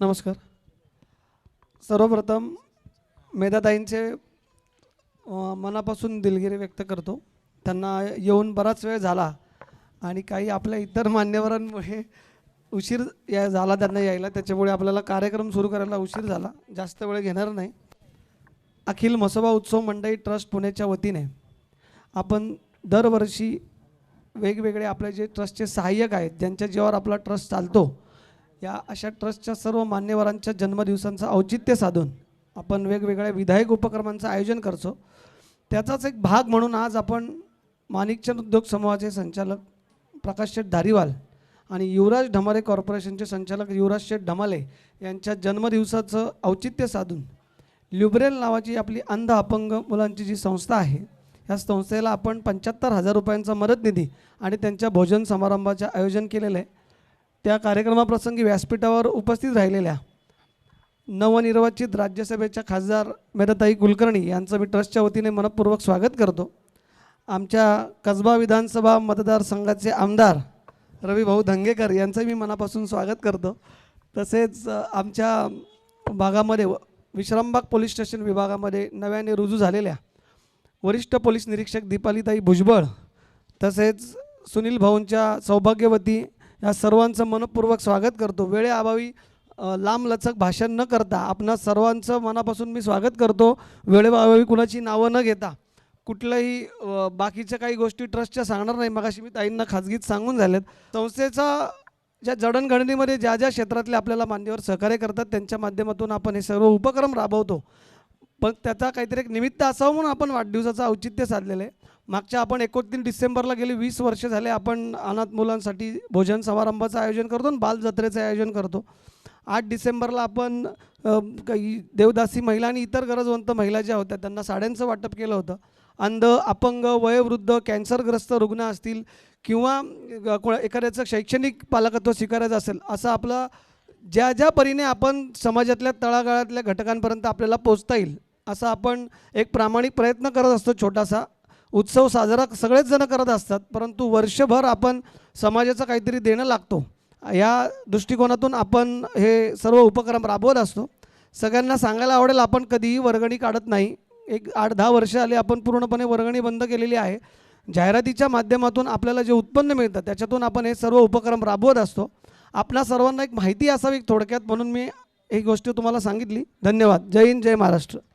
नमस्कार. सर्वप्रथम मेधाताईंचे मनापासून दिलगिरी व्यक्त करतो. त्यांना येऊन बराच वेळ झाला आणि काही आपल्या इतर मान्यवरांमुळे उशीर या झाला त्यांना यायला. त्याच्यामुळे आपल्याला कार्यक्रम सुरू करायला उशीर झाला. जास्त वेळ घेणार नाही. अखिल म्हसोबा उत्सव मंडळी ट्रस्ट पुण्याच्या वतीने आपण दरवर्षी वेगवेगळे आपले जे ट्रस्टचे सहाय्यक आहेत ज्यांच्या जीवावर आपला ट्रस्ट चालतो या अशा ट्रस्टच्या सर्व मान्यवरांच्या जन्मदिवसांचं औचित्य साधून आपण वेगवेगळ्या विधायक उपक्रमांचं आयोजन करतो. त्याचाच एक भाग म्हणून आज आपण माणिकचंद उद्योग समूहाचे संचालक प्रकाश शेठ धारीवाल आणि युवराज ढमाले कॉर्पोरेशनचे संचालक युवराज शेठ ढमाले यांच्या जन्मदिवसाचं औचित्य साधून ल्युब्रेल नावाची आपली अंध अपंग मुलांची जी संस्था आहे या संस्थेला आपण पंच्याहत्तर हजार रुपयांचा मदत निधी आणि त्यांच्या भोजन समारंभाचे आयोजन केलेलं आहे. त्या कार्यक्रमाप्रसंगी व्यासपीठावर उपस्थित राहिलेल्या नवनिर्वाचित राज्यसभेच्या खासदार मेधाताई कुलकर्णी यांचं मी ट्रस्टच्या वतीने मनपूर्वक स्वागत करतो. आमच्या कसबा विधानसभा मतदारसंघाचे आमदार रविभाऊ धंगेकर यांचं मी मनापासून स्वागत करतो. तसेच आमच्या भागामध्ये व- विश्रामबाग पोलीस स्टेशन विभागामध्ये नव्याने रुजू झालेल्या वरिष्ठ पोलीस निरीक्षक दीपालीताई भुजबळ तसेच सुनील भाऊंच्या सौभाग्यवती या सर्वांचं मनपूर्वक स्वागत करतो. वेळेअभावी लांबलचक भाषण न करता आपणा सर्वांचं मनापासून मी स्वागत करतो. वेळेअभावी कुणाची नावं न घेता कुठल्याही बाकीच्या काही गोष्टी ट्रस्टच्या सांगणार नाही. मगाशी मी ताईंना खाजगीत सांगून झालेत. संस्थेचा ज्या जडणघडणीमध्ये ज्या ज्या क्षेत्रातले आपल्याला मान्यवर सहकार्य करतात त्यांच्या माध्यमातून आपण हे सर्व उपक्रम राबवतो. पण त्याचा काहीतरी एक निमित्त असावं म्हणून आपण वाढदिवसाचं औचित्य साधलेलं आहे. मागच्या आपण एकोणतीस डिसेंबरला गेले वीस वर्ष झाले आपण अनाथ मुलांसाठी भोजन समारंभाचं आयोजन करतो आणि बाल जत्रेचं आयोजन करतो. आठ डिसेंबरला आपण काही देवदासी महिला आणि इतर गरजवंत महिला ज्या होत्या त्यांना साड्यांचं वाटप केलं होतं. अंध अपंग वयोवृद्ध कॅन्सरग्रस्त रुग्ण असतील किंवा को एखाद्याचं शैक्षणिक पालकत्व स्वीकारायचं असेल असं आपलं ज्या ज्या परीने आपण समाजातल्या तळागाळातल्या घटकांपर्यंत आपल्याला पोचता येईल असं आपण एक प्रामाणिक प्रयत्न करत असतो छोटासा. उत्सव साजरा सगळेच जण करत असतात परंतु वर्षभर आपण समाजाचं काहीतरी देणं लागतो. या दृष्टिकोनातून आपण हे सर्व उपक्रम राबवत असतो. सगळ्यांना सांगायला आवडेल आपण कधीही वर्गणी काढत नाही. एक आठ दहा वर्ष आली आपण पूर्णपणे वर्गणी बंद केलेली आहे. जाहिरातीच्या माध्यमातून आपल्याला जे उत्पन्न मिळतं त्याच्यातून आपण हे सर्व उपक्रम राबवत असतो. आपल्या सर्वांना एक माहिती असावी थोडक्यात म्हणून मी ही गोष्ट तुम्हाला सांगितली. धन्यवाद. जय हिंद जय महाराष्ट्र.